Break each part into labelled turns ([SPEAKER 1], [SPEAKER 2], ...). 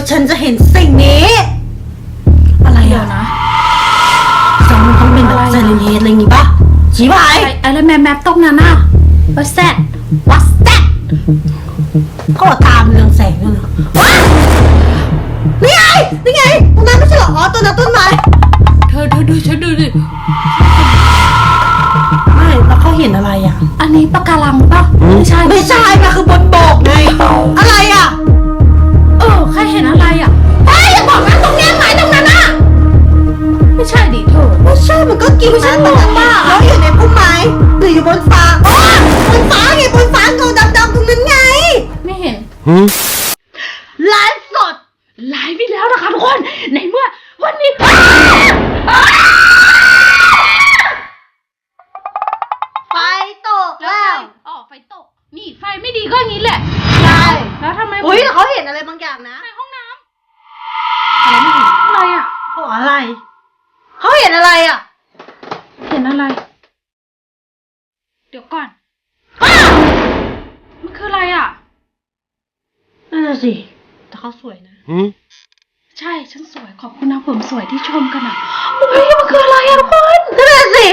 [SPEAKER 1] ว่า
[SPEAKER 2] ฉันจะเห็นสิ่งนี้ อะไร
[SPEAKER 1] เดี๋ย
[SPEAKER 2] อะ
[SPEAKER 1] วนะ
[SPEAKER 2] จำมันต้องเป็นแบบไซเลนเฮดอะไรอย่างงี้ปะชี้ไป
[SPEAKER 1] ไอ้อะไรแมปแมปตรงนั้นน่ะ what's that what's that
[SPEAKER 2] ก็ตามเรืองแสงนั่นนะว้าวนี่ไงนี่ไงตรงนั้นไม่ใช่เหรออ๋อต้นนั้นต้นไม้
[SPEAKER 1] เธอเธอดูฉันดูดิ
[SPEAKER 2] ไม่แล้วเขาเห็นอะไรอะ
[SPEAKER 1] อันนี้ปะการังปะไม่ใช่
[SPEAKER 2] ไม่ใช่มันคือบ อะไรอะ
[SPEAKER 1] เฮ้ยอย่าบอกนะตรงเนี้ยไหนตรงนั้นน่ะ ไม่ใช่ดิเธอ
[SPEAKER 2] ไม่ใช่มันก็กิ่ง
[SPEAKER 1] ไม่ใช่
[SPEAKER 2] อันนั้น
[SPEAKER 1] บ้า
[SPEAKER 2] แล้วอยู่ในพุ่มไม้หรืออยู่บนฟ้าอ๋อบนฟ้าไงบนฟ้าเงาดำๆตรงนั้นไง
[SPEAKER 1] ไม่เห็น
[SPEAKER 2] ไลฟ์สด
[SPEAKER 1] ไลฟ์ไปแล้วนะคะทุกคน ในเมื่อวันนี้
[SPEAKER 2] ไฟตกแล้ว
[SPEAKER 1] อ๋อไฟตก นี่ไฟไม่ดีก็อย่างนี้แหละ
[SPEAKER 2] ใช่
[SPEAKER 1] แล้วทำไม
[SPEAKER 2] อุ้ยแต่เขาเห็นอะไรบางอย่างนะ
[SPEAKER 1] ในห้องน้ำอะไรอะ
[SPEAKER 2] เขาบอกอะไร เขาเห็นอะไรอะ
[SPEAKER 1] เห็นอะไร เดี๋ยวก่อนมันคืออะไรอะ
[SPEAKER 2] นั่นน่ะสิ แต่เขาสวยนะ
[SPEAKER 1] ใช่ ฉันสวย ขอบคุณนะผมสวยที่ชมกันอะโอ้ยมันคืออะไรอะทุกคน
[SPEAKER 2] นั่นน่ะสิ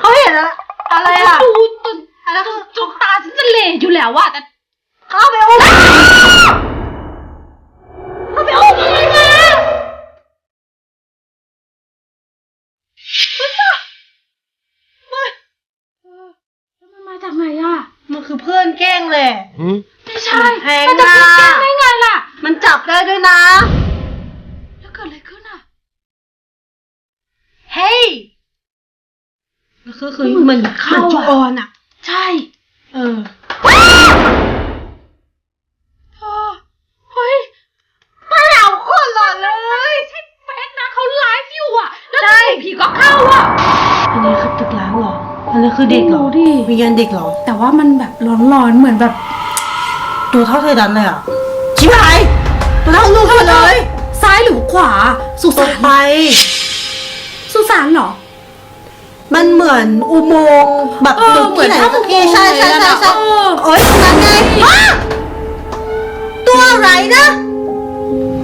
[SPEAKER 2] เขาเห็นอะไรอะไรอะ
[SPEAKER 1] ดูจน
[SPEAKER 2] อะไรคือ
[SPEAKER 1] จนตาฉันจะเหล่อยู่แล้วอะแต่ ห
[SPEAKER 2] ละ
[SPEAKER 1] ไม่ใช่
[SPEAKER 2] แพง
[SPEAKER 1] มันจะ
[SPEAKER 2] อะ
[SPEAKER 1] คิดแกล้งได้ไงล่ะ
[SPEAKER 2] มันจับได้ด้วยนะ
[SPEAKER 1] แล้วเกิดอะไรขึ้นอะ
[SPEAKER 2] เฮ้ยคือคือเหมือนเข้าจุออนอะ
[SPEAKER 1] ใช่
[SPEAKER 2] เออ
[SPEAKER 1] เธอเฮ้ย
[SPEAKER 2] มาเหล่าคนหล่อนเลย
[SPEAKER 1] ใช่เฟซนะเขาไลฟ์อยู่อะ แล้วจู่ๆผีก็เข้าอะ
[SPEAKER 2] อันนี้คือตึกล้างเหรอ อันนี้คือเด็กเหรอ
[SPEAKER 1] ไม่รู้ดิ
[SPEAKER 2] มียันเด็กเหรอ
[SPEAKER 1] แต่ว่ามันแบบร้อนๆเหมือนแบบ
[SPEAKER 2] ตัวเท่าไทยดันเลยอะชิบหายตัวเท่าลูกเลย
[SPEAKER 1] ซ้ายหรือขวา สุ
[SPEAKER 2] ต
[SPEAKER 1] สากน
[SPEAKER 2] ไป
[SPEAKER 1] สุสานเหรอ
[SPEAKER 2] มันเหมือนอุโมงค์แบบ
[SPEAKER 1] เออ
[SPEAKER 2] ตึกที่ไหน
[SPEAKER 1] เหมือน
[SPEAKER 2] สักที่
[SPEAKER 1] ถ้ำ
[SPEAKER 2] ใช่ใช่
[SPEAKER 1] อุโม
[SPEAKER 2] ใช่
[SPEAKER 1] งค์เลย
[SPEAKER 2] ใช่
[SPEAKER 1] อะเออ
[SPEAKER 2] โอ้ยตรงนั้นไงอ้าตัวอะไรนะ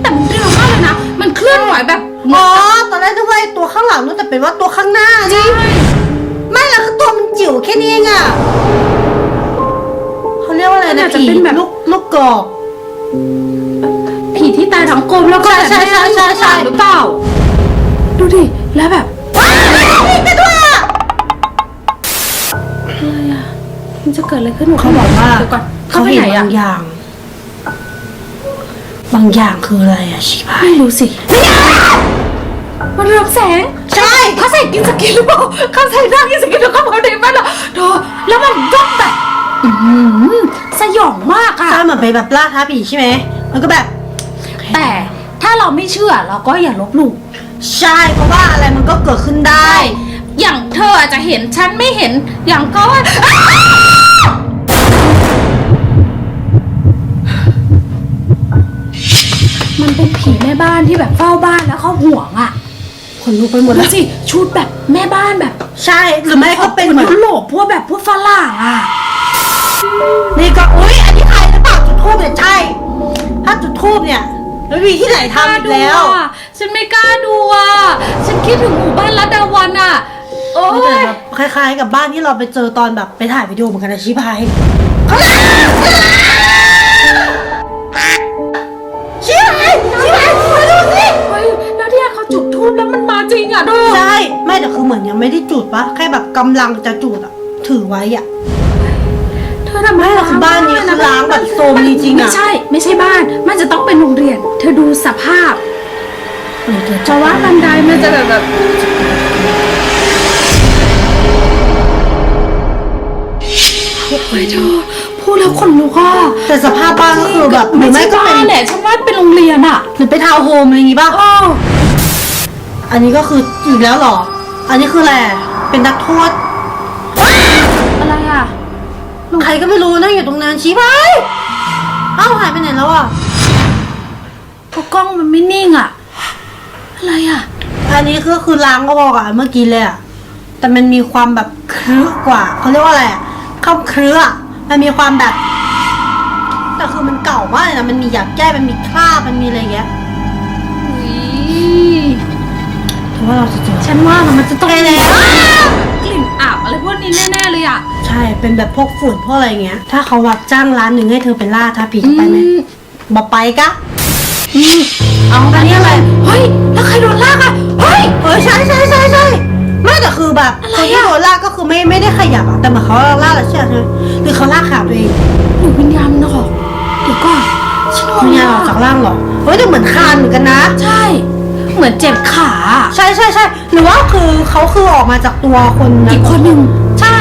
[SPEAKER 1] แต่มันเร็วมากเลยนะ มันเคลื่อนไหวแบบ
[SPEAKER 2] อ๋อ ตอนแรกนึกว่าไอ้ตัวข้างหลังนู่นแต่เป็นว่าตัวข้างหน้านี่ไม่ จิ๋วแค่นี้เองอะเขาเรียกว่าอะไร
[SPEAKER 1] มัน
[SPEAKER 2] นะ
[SPEAKER 1] อาจจะ
[SPEAKER 2] ผี
[SPEAKER 1] เป็นแบบ
[SPEAKER 2] ลูกลูกกอก
[SPEAKER 1] ผีที่ตายทั้งกลมแล้วก็
[SPEAKER 2] ใช่ใช่ใช่ใช่
[SPEAKER 1] หรือเปล่า ดูดิ แล้วแบบ
[SPEAKER 2] ว้ายนี่กระตัว
[SPEAKER 1] อะไรอะมันจะเกิดอะไรขึ้น
[SPEAKER 2] เขาบอกว่า
[SPEAKER 1] เดี๋ยวก่อน
[SPEAKER 2] เขา
[SPEAKER 1] ไป
[SPEAKER 2] เห็น
[SPEAKER 1] ไหน
[SPEAKER 2] บา
[SPEAKER 1] อะ
[SPEAKER 2] งอย่าง บางอย่างคืออะไรอะชิบหาย
[SPEAKER 1] ไม่รู้สิมันเรืองแสง
[SPEAKER 2] ใช่
[SPEAKER 1] เขาใส่กินสกินหรือเปล่าเขาใส่หน้ากินสกินแล้วเขาเอาเด็กมาเหรอเธอแล้วมันยกแบบอื้อหือสยองมากอะ
[SPEAKER 2] ใช่เหมือนไปแบบล่าท้าผีใช่ไหม มันก็แบบ
[SPEAKER 1] แต่ถ้าเราไม่เชื่อเราก็อย่าลบหลู่
[SPEAKER 2] ใช่เพราะว่าอะไรมันก็เกิดขึ้นได้
[SPEAKER 1] อย่างเธออาจจะเห็นฉันไม่เห็นอย่างก็ว่ามันเป็นผีแม่บ้านที่แบบเฝ้าบ้านแล้วเขาห่วงอะ
[SPEAKER 2] คนลุกไปหมด
[SPEAKER 1] แล้
[SPEAKER 2] แล้วว
[SPEAKER 1] สิชุดแบบแม่บ้านแบบ
[SPEAKER 2] ใช่หรือไม่ก็เป็นเหมือน
[SPEAKER 1] ยุโรปพวกแบบพวกฝรั่งอะ
[SPEAKER 2] นี่ก็อุ้ยอันนี้ใครหรือเปล่าจุดทูบเนี่ยใช่ถ้าจุดทูบเนี่ยแล้วมีที่ไหนทำอีกแล้ว
[SPEAKER 1] อะฉันไม่กล้าดูอะฉันคิดถึงหมู่บ้านรัดดาวันอะโอ้
[SPEAKER 2] มันแต่
[SPEAKER 1] ย
[SPEAKER 2] แบบคล้ายๆ กับบ้านที่เราไปเจอตอนแบบไปถ่ายวิดีโอเหมือนกันนะชิพายชิ
[SPEAKER 1] อะดู
[SPEAKER 2] ใช่ไม่แต่คือเหมือนยังไม่ได้จุดปะแค่แบบกำลังจะจุดอะถือไว้อะ
[SPEAKER 1] เธอทำไม
[SPEAKER 2] ไม่หรอกคือบ้านนี้คือล้างแบบโซมจริงๆอะ
[SPEAKER 1] ไม่ใช่ ไม่ใช่บ้าน มันจะต้องเป็นโรงเรียน เธอดูสภาพ
[SPEAKER 2] เออเธอ
[SPEAKER 1] เพราะว่าบันไดมันจะแบบแบบ โอ้ยเธอพูดแล้วขนลุกอะ
[SPEAKER 2] แต่สภาพบ้านก็คือแบบหรือไม่ก็เป็น
[SPEAKER 1] ใช่บ้านแหละฉันว่าเป็นโรงเรียนอะ
[SPEAKER 2] หรือเป็นทาวน์โฮมอะไรอย่างงี้ป่ะ
[SPEAKER 1] เอ อ
[SPEAKER 2] อันนี้ก็คืออีกแล้วเหรอ อันนี้คืออะไรเป็นนักโทษ
[SPEAKER 1] อะไรอะโร
[SPEAKER 2] ใครก็ไม่รู้นั่งอยู่ตรงนั้นชี้ไปเอ้าหายไปไหนแล้วอะ
[SPEAKER 1] ก็กล้องมันไม่นิ่งอะอะไรอะ
[SPEAKER 2] อันนี้ก็คือล้างก็บอกอะเมื่อกี้เลยอะแต่มันมีความแบบครึกว่าเขาเรียกว่าอะไรอะเข้าเครืออะมันมีความแบบ แต่คือมันเก่ามากเลยนะมันมีหยักแก้มันมีคราบมันมีอะไรอย่างเงี้ย
[SPEAKER 1] อุ๊ย
[SPEAKER 2] ถือ ว่าเราจะเจอ
[SPEAKER 1] ฉันว่านะมันจะต้อง
[SPEAKER 2] ไปแล้ว
[SPEAKER 1] กลิ่นอับอะไรพวกนี้แน่ๆเลยอะ
[SPEAKER 2] ใช่เป็นแบบพวกฝุ่นพวกอะไรเงี้ย ถ้าเขาแบบจ้างร้านหนึ่งให้เธอไปล่าท้าผีจะไปไหม
[SPEAKER 1] อืม
[SPEAKER 2] บอกไปกะ
[SPEAKER 1] อืมเอาอันนี้อะไรเฮ้ยแล้วใครโดนลากอะเฮ้ย
[SPEAKER 2] เออใช่ใช่ใช่ใช่ไม่แต่คือแบบ
[SPEAKER 1] อะไร
[SPEAKER 2] คน
[SPEAKER 1] อะ
[SPEAKER 2] ที่โดนล่าก็คือไม่ไม่ได้ขยับอะแต่เหมือนเขาล่าแล้วเชื่อใช่ไหมหรือเขาล่าขาตัวเอง
[SPEAKER 1] หรือวิญญาณมันออกเดี๋ยวก่อนฉันง
[SPEAKER 2] วิ
[SPEAKER 1] ง
[SPEAKER 2] ญญาณออกจากร่างเหรอเฮ้ยแต่เหมือนคานเหมือนกันนะ
[SPEAKER 1] ใช่ เหมือนเจ็บขาอะ
[SPEAKER 2] ใช่ใช่ใช่หรือว่าคือเขาคือออกมาจากตัวคนนั้น
[SPEAKER 1] อีกคนหนึ่งใช่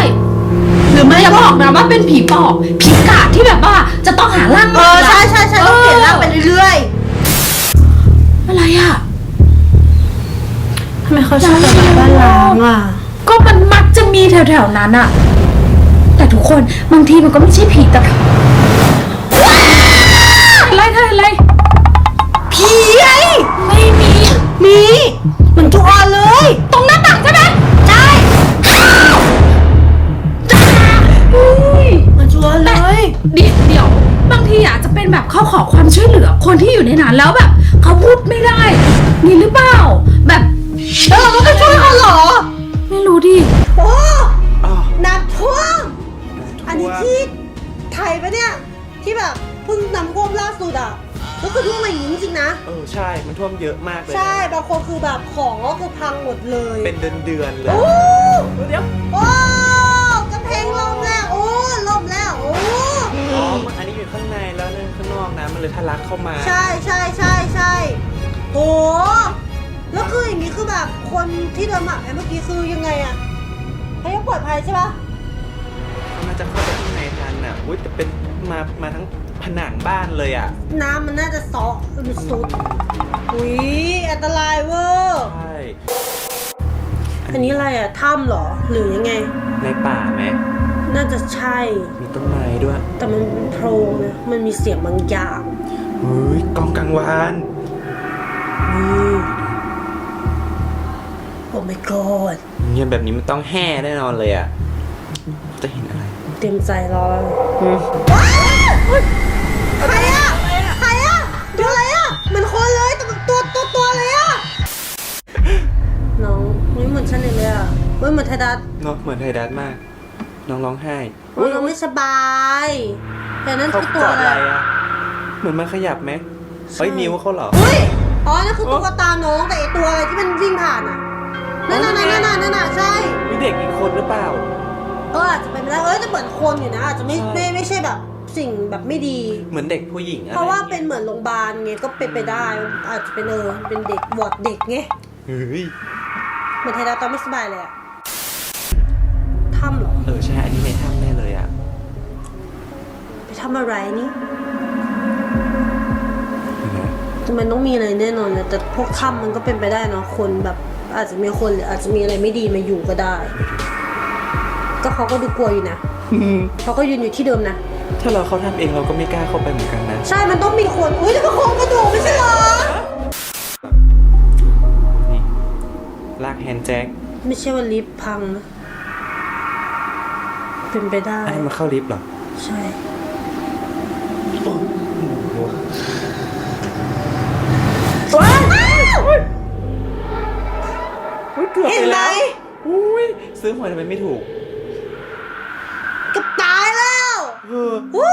[SPEAKER 2] หรือไม่
[SPEAKER 1] อย่า
[SPEAKER 2] ก็
[SPEAKER 1] บอกนะว่าเป็นผีปอบผีกะที่แบบว่าจะต้องหาร่าง
[SPEAKER 2] เออใช่ใช่ใช่ต้องเปลี่ยนร่างไปเรื่อย
[SPEAKER 1] อะไรอะ
[SPEAKER 2] ๆทำไมเขาชอบแบบบ้านล้างอะ
[SPEAKER 1] ก็มันมักจะมีแถวๆนั้นอะแต่ทุกคนบางทีมันก็ไม่ใช่ผีแต่อะไรเธออะไร
[SPEAKER 2] นนี้
[SPEAKER 1] ท่วมที่ไท
[SPEAKER 2] ยปะเนี่ย ที่แบบเพิ่งน้ำท่วมล่าสุดอะก็คือท่วมมาอย่างนี้จริงๆนะ
[SPEAKER 3] เออใช่ มันท่วมเยอะมากเลย
[SPEAKER 2] ใช่บางคนคือแบบของก็คือพังหมดเลย
[SPEAKER 3] เป็นเดือนเดือนๆเลย
[SPEAKER 2] โอ้
[SPEAKER 3] เดี๋ยว
[SPEAKER 2] โอ้กระเพงลมแล้ว โอ้ลมแล้ว โอ้
[SPEAKER 3] อ๋อมันอันนี้อยู่ข้างในแล้วเนี่ยข้างนอกนะมันเลยทะลักเข้ามา
[SPEAKER 2] ใช่ใช่ใช่ใช่โอ้แล้วคืออย่างนี้คือแบบคนที่เดินหมักไอ้เมื่อกี้คือยังไงอะเขายังปลอดภัยใช่ปะ
[SPEAKER 3] เขาน่า จะเข้าไปข้างในทันอะ อุ้ยแต่เป็นมามาทั้งผนังบ้านเลยอะ
[SPEAKER 2] น้ำมันน่าจะซอกมันสุดอุ้ยอันตรายเวอร์
[SPEAKER 3] ใช่
[SPEAKER 2] อันนี้อะไรอะถ้ำเหรอ หรือยังไง
[SPEAKER 3] ในป่าไหม
[SPEAKER 2] น่าจะใช่ มี
[SPEAKER 3] ต้นไม้ด้วย
[SPEAKER 2] แต่มันเป็นโพรงนะมันมีเสียงบางอย่าง
[SPEAKER 3] เฮ้ยกองกลางวาน
[SPEAKER 2] อุ้ยโอ้ my god
[SPEAKER 3] เงียบแบบนี้มันต้องแห่แน่นอนเลยอะ จะเห็นอะไร
[SPEAKER 2] เตรียมใจรอแล้ว
[SPEAKER 3] อืม
[SPEAKER 2] ใครอะใครอะดูอะไรอะเหมือนคนเลยแต่แบบตัวตัวตัวเลยอะน้องไม่เหมือนฉันเลยอะไม่เหมือนไทยดัต
[SPEAKER 3] เนาะเหมือนไทยดัสมาก น้องร้องไห้
[SPEAKER 2] น้องไม่สบายแต่นั่น
[SPEAKER 3] เขา
[SPEAKER 2] คือ
[SPEAKER 3] ก
[SPEAKER 2] ตัว
[SPEAKER 3] อด
[SPEAKER 2] อะ
[SPEAKER 3] อะไรไรอะเหมือนมันขยับไหมเฮ้ยนิ้วเขาเหรอ
[SPEAKER 2] เฮ้ยอ๋อนั่นคือตุ๊กตาน้องแต่ไอตัวอะไรที่มันวิ่งผ่านอะนั่นน่ะนั่นน่ะนั่นน่ะนั่นน่ะใช่
[SPEAKER 3] มีเด็กอีกคนหรือเปล่า
[SPEAKER 2] เอออาจจะเป็นไปได้เอ้ยแต่เหมือนคนอยู่นะอาจจะไม่
[SPEAKER 3] ใช่
[SPEAKER 2] ไม่ไม่ใช่แบบสิ่งแบบไม่ดี
[SPEAKER 3] เหมือนเด็กผู้หญิงอะไร
[SPEAKER 2] เพราะว่า
[SPEAKER 3] อย่ง
[SPEAKER 2] เป็น
[SPEAKER 3] งี้ย
[SPEAKER 2] เหมือนโรงพยาบาลไงก็เป็นไปได้ อาจจะเป็นเออเป็นเด็กวอร์ดเด็กไง
[SPEAKER 3] เฮ้ย
[SPEAKER 2] เหมือนไทยดาวตอนไม่สบายเลยอะถ้ำเหรอ
[SPEAKER 3] เออใช่อันนี้ในถ้ำแน่เลยอะ
[SPEAKER 2] ไปทำอะไรนี่
[SPEAKER 3] เห็นไหม
[SPEAKER 2] มันต้องมีอะไรแน่นอนเลยแต่พวกถ้ำมันก็เป็นไปได้เนาะคนแบบอาจจะมีคนหรืออาจจะมีอะไรไม่ดีมาอยู่ก็ได้ ก็เขาก็ดูกลัวอยู่นะเขาก็ยืนอยู่ที่เดิมนะ
[SPEAKER 3] ถ้าเราเข้าถ้ำเองเราก็ไม่กล้าเข้าไปเหมือนกันนะ
[SPEAKER 2] ใช่มันต้องมีคนอุ้ยแต่เป็นโครงกระดูกไม่ใช่เหรอ
[SPEAKER 3] นี่ลากแฮนด์แจ็ค
[SPEAKER 2] ไม่ใช่ว่าลิฟต์พังนะเป็นไปได้
[SPEAKER 3] ไอ้มาเข้าลิฟต์เหรอ
[SPEAKER 2] ใช่
[SPEAKER 3] อุ้ยเกือบ
[SPEAKER 2] เห็
[SPEAKER 3] ไป
[SPEAKER 2] นไหม
[SPEAKER 3] แล้วอุ้ยซื้อหวยทำไมไม่ถูก
[SPEAKER 2] เกับตายแล้ว
[SPEAKER 3] เอ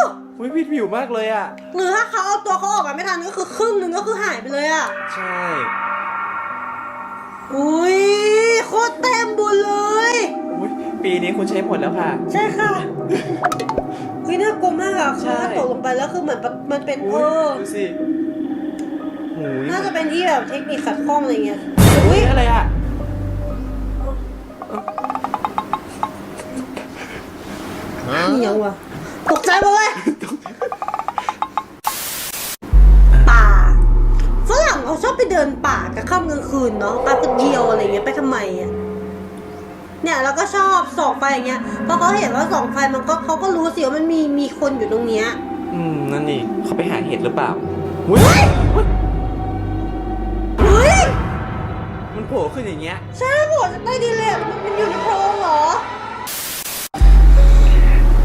[SPEAKER 3] อ
[SPEAKER 2] อู้
[SPEAKER 3] อุ้ยวิดวิวมากเลยอะ
[SPEAKER 2] หรือถ้าเขาเอาตัวเขาออกมาไม่ทันก็คือครึ่งหนึ่งก็คือหายไปเลยอะ
[SPEAKER 3] ใช่
[SPEAKER 2] อุ้ยโคตรเต็มบุญเลย
[SPEAKER 3] อุ้ยปีนี้คุณใช้หมดแล้วค่ะ
[SPEAKER 2] ใช่ค่ะเฮ้ยน่ากลัวมากอะ
[SPEAKER 3] ใช่
[SPEAKER 2] คือถ้าตกลงไปแล้วคือเหมือนปะมันเป็นเอ
[SPEAKER 3] อุ้ย
[SPEAKER 2] อ
[SPEAKER 3] ดูสิหูย
[SPEAKER 2] น่าจะเป็นที่แบบเทคนิคขัดข้องอะไรเงี้ย
[SPEAKER 3] อุ้
[SPEAKER 2] อุ้
[SPEAKER 3] ย
[SPEAKER 2] ย
[SPEAKER 3] อะไรอะ
[SPEAKER 2] นี่ยังวะตกใจหมดเลยป่ เขาชอบไปเดินป่ากลางค่ำกลางคืนเนาะปลากระเดียวอะไรเงี้ยไปทำไมอะเนี่ยแล้วก็ชอบส่องไฟอย่างเงี้ยเพราะเขาเห็นว่าส่องไฟมันก็เขาก็รู้สิว่ามันมีมีคนอยู่ตรงเนี้ย
[SPEAKER 3] อืมนั่นนี่เขาไปหาเห็ดหรือเปล่าอุ้ย
[SPEAKER 2] เฮ้ย
[SPEAKER 3] มันโผล่ขึ้นอย่างเงี้ย
[SPEAKER 2] ใช่หมดใต้ดินเลยอะมันมันอยู่ในโพรงเหรอ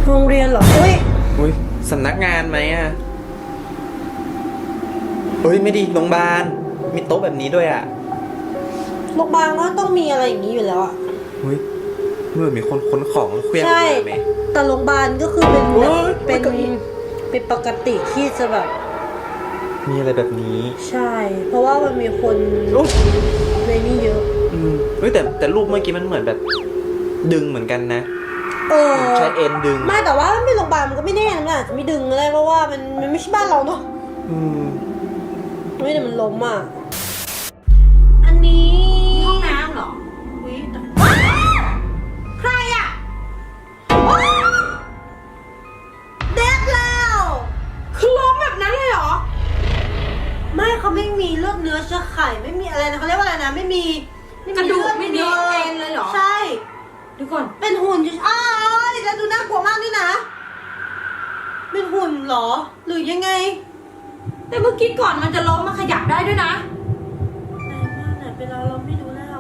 [SPEAKER 2] โรงเรียนเหรอเฮ้ย
[SPEAKER 3] อุ้ยสำนักงานไหมอะ เฮ้ยไม่ดีโรงพยาบาลมีโต๊ะแบบนี้ด้วยอะ
[SPEAKER 2] โรงพยาบาลก็ต้องมีอะไรอย่างนี้อยู่แล้วอะ
[SPEAKER 3] อุ้ยเมื่อมีคนค้นของแล้วเคลื่อนออก
[SPEAKER 2] ใช่
[SPEAKER 3] มาไหม
[SPEAKER 2] แต่โรงพยาบาลก็คือเป็น
[SPEAKER 3] โอ้
[SPEAKER 2] แบบ
[SPEAKER 3] ย
[SPEAKER 2] เป็น
[SPEAKER 3] เก้าอี้
[SPEAKER 2] เป็นปกติที่จะแบบ
[SPEAKER 3] มีอะไรแบบนี้
[SPEAKER 2] ใช่ เพราะว่ามันมีคน
[SPEAKER 3] อุ๊ย
[SPEAKER 2] ในนี่เยอะ
[SPEAKER 3] อืมเฮ้ยแต่แต่รูปเมื่อกี้มันเหมือนแบบ ดึงเหมือนกันนะ
[SPEAKER 2] เออ
[SPEAKER 3] ใช้เอ็นดึง
[SPEAKER 2] ไม่แต่ว่ามันเป็นโรงพยาบาลมันก็ไม่แน่นะมันอาจจะไม่ดึงก็ได้เพราะว่ามันมันไม่ใช่บ้านเราเนาะ
[SPEAKER 3] อืม
[SPEAKER 2] ไม่แต่มันล้มอะ อันนี้
[SPEAKER 1] ห้องน้ำเหรอ
[SPEAKER 2] อุ๊ยแต่
[SPEAKER 1] ใครอะ
[SPEAKER 2] เด็ดแล้ว
[SPEAKER 1] คือล้มแบบนั้นเลยเหรอ
[SPEAKER 2] ไม่เขาไม่มีเลือดเนื้อเชื้อไข่ไม่มีอะไรนะเขาเรียกว่าอะไรนะไม่มีไม่
[SPEAKER 1] กระดูก
[SPEAKER 2] เลือ
[SPEAKER 1] ไม่มีเอ็นเลยเหรอ
[SPEAKER 2] ใช่
[SPEAKER 1] ดูก่อน
[SPEAKER 2] เป็นหุ่นอยู่อ้าวแล้วดูน่ากลัวมากด้วยนะ เป็นหุ่นเหรอ หรือยังไง
[SPEAKER 1] แต่เมื่อกี้ก่อนมันจะล้มมาขยับได้ด้วยนะ
[SPEAKER 2] แรงมากเนี่ยเป็นเราเราไม่รู้แล้ว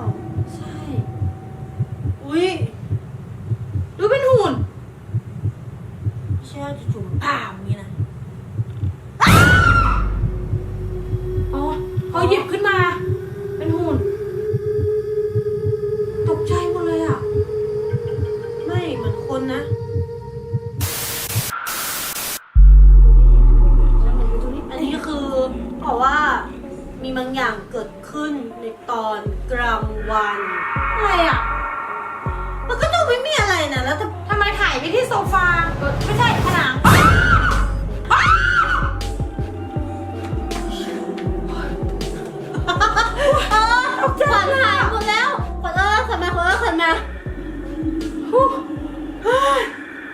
[SPEAKER 1] ใช่
[SPEAKER 2] อุ้ย
[SPEAKER 1] ดูเป็นหุ่น
[SPEAKER 2] ไม่ใช่ว่าจู่ๆผ่าอย่า เกิดขึ้นในตอนกลางวัน
[SPEAKER 1] อะไรอะ
[SPEAKER 2] มันก็ดูไม่มีอะไรนะ แล้วถ้า
[SPEAKER 1] ทำไมถ่ายไปที่โซฟาเออไม่ใช่ผนัง
[SPEAKER 2] เออขวัญหายหมดแล้วขวัญเออขวัญมาขวัญเออขวัญมา
[SPEAKER 1] ฮู้